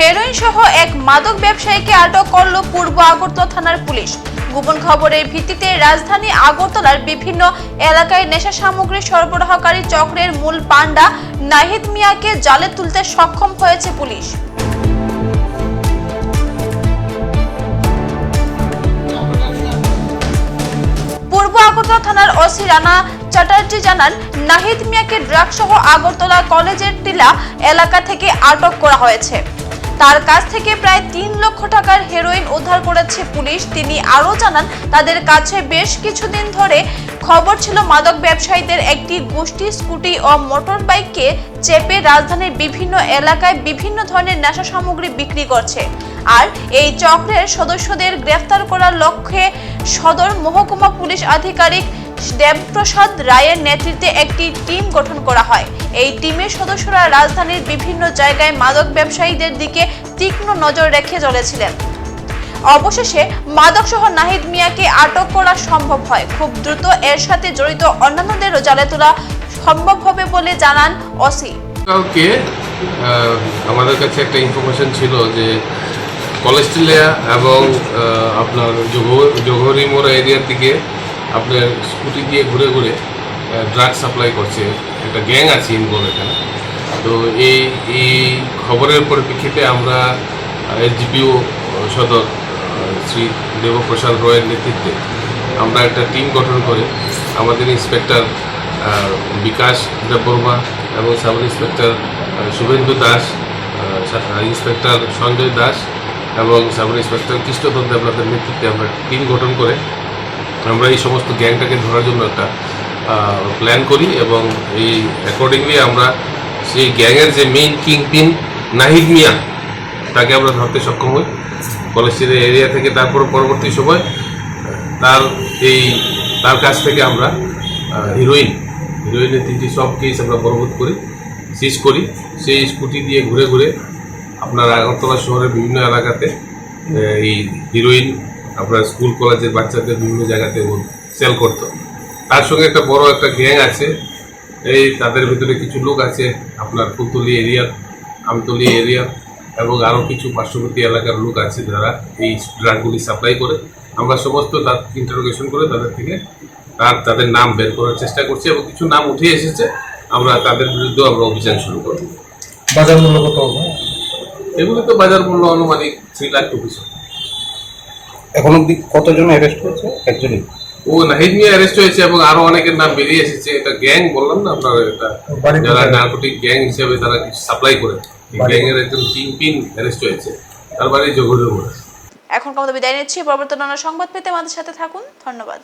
Heroin সহ এক মাদক ব্যবসায়ীকে আটক করল পূর্ব আগরতলা থানার পুলিশ। গোপন খবরের ভিত্তিতে রাজধানী আগরতলার বিভিন্ন এলাকায় নেশা সামগ্রী সরবরাহকারী চক্রের মূল পান্ডা নাহিদ মিয়াকে জালে তুলতে সক্ষম হয়েছে পুলিশ। পূর্ব আগরতলা থানার ওসি রানা চ্যাটার্জি জানান, নাহিদ মিয়াকে ড্রাগ সহ আগরতলা কলেজের টিলা এলাকা থেকে আটক করা হয়েছে। তার কাছ থেকে প্রায় তিন লক্ষ টাকার হেরোইন উদ্ধার করেছে পুলিশ। তিনি আরও জানান, তাদের কাছে বেশ কিছুদিন ধরে খবর ছিল মাদক ব্যবসায়ীদের একটি গোষ্ঠী, স্কুটি ও মোটর বাইককে চেপে রাজধানীর বিভিন্ন এলাকায় বিভিন্ন ধরনের নেশা সামগ্রী বিক্রি করছে। আর এই চক্রের সদস্যদের গ্রেফতার করার লক্ষ্যে সদর মহকুমা পুলিশ আধিকারিক দেবপ্রসাদ রায়ের নেতৃত্বে একটি টিম গঠন করা হয়। এই টিমের সদস্যরা রাজধানীর বিভিন্ন জায়গায় মাদক ব্যবসায়ীদের দিকে তীক্ষ্ণ নজর রেখে চলেছিলেন। অবশেষে মাদক মাদকসহ নাহিদ মিয়াকে আটক করা সম্ভব হয়। খুব দ্রুত এর সাথে জড়িত অন্যান্যদেরও জালে তোলা সম্ভব হবে বলে জানান অসি কালকে আমাদের কাছে একটা ইনফরমেশন ছিল যে কলেস্টিলিয়া এবং আপনার জোহরি মোড়া এরিয়ার দিকে আপনার স্কুটি দিয়ে ঘুরে ঘুরে ড্রাগ সাপ্লাই করছে। একটা গ্যাং আছে ইনভলভ এখানে। তো এই এই খবরের পরিপ্রেক্ষিতে আমরা এসডিপিও সদর শ্রী দেবপ্রসাদ রয়ের নেতৃত্বে আমরা একটা টিম গঠন করে আমাদের ইন্সপেক্টর বিকাশ দেববর্মা এবং sub inspector Subhendu Das inspector Sanjay Das এবং সাব ইন্সপেক্টর কৃষ্ণধর দেবনাথের নেতৃত্বে আমরা টিম গঠন করে আমরা এই সমস্ত গ্যাংটাকে ধরার জন্য একটা প্ল্যান করি এবং এই অ্যাকর্ডিংলি আমরা সেই গ্যাংয়ের যে main king pin Nahid Mia, তাকে আমরা ধরতে সক্ষম হই। কলেজের এরিয়া থেকে তারপর পরবর্তী সময়, তার এই, তার কাছ থেকে আমরা হিরোইন হিরোইনের তিনটি সব কেস আমরা বরবোধ করি সিজ করি। সেই স্কুটি দিয়ে ঘুরে ঘুরে আপনার আগরতলা শহরের বিভিন্ন এলাকাতে এই হিরোইন আপনার স্কুল কলেজের বাচ্চাদের বিভিন্ন জায়গাতে সেল করতো। তার সঙ্গে একটা বড় একটা গ্যাং আছে। এই তাদের ভিতরে কিছু লোক আছে আপনার ফুলতলি এরিয়ার আমতলি এরিয়া এবং আরও কিছু পার্শ্ববর্তী এলাকার লোক আছে যারা এই ড্রাগগুলি সাপ্লাই করে। আমরা সমস্ত তার ইন্টারোগেশন করে তাদের থেকে তার তাদের নাম বের করার চেষ্টা করছি এবং কিছু নাম উঠে এসেছে। আমরা তাদের বিরুদ্ধেও আমরা অভিযান শুরু করব। বাজার মূল্য কত এগুলি তো বাজার মূল্য আনুমানিক থ্রি লাখ রুপিস এখন অব্দি কতজন অ্যারেস্ট হয়েছে একজনই। ও নাহিদ মিয়া অ্যারেস্ট হয়েছে এবং আরও অনেকের নাম বেরিয়ে এসেছে। এটা গ্যাং বললাম না আপনার? এটা যারা? নার্কোটিক গ্যাং হিসেবে তারা সাপ্লাই করে। গ্যাং এর একজন কিং পিন অ্যারেস্ট হয়েছে। তার বাড়ি যোগাযোগ এখন কমতে বিদায় নিচ্ছি। পরবর্তী নানা সংবাদ পেতে আমাদের সাথে থাকুন। ধন্যবাদ।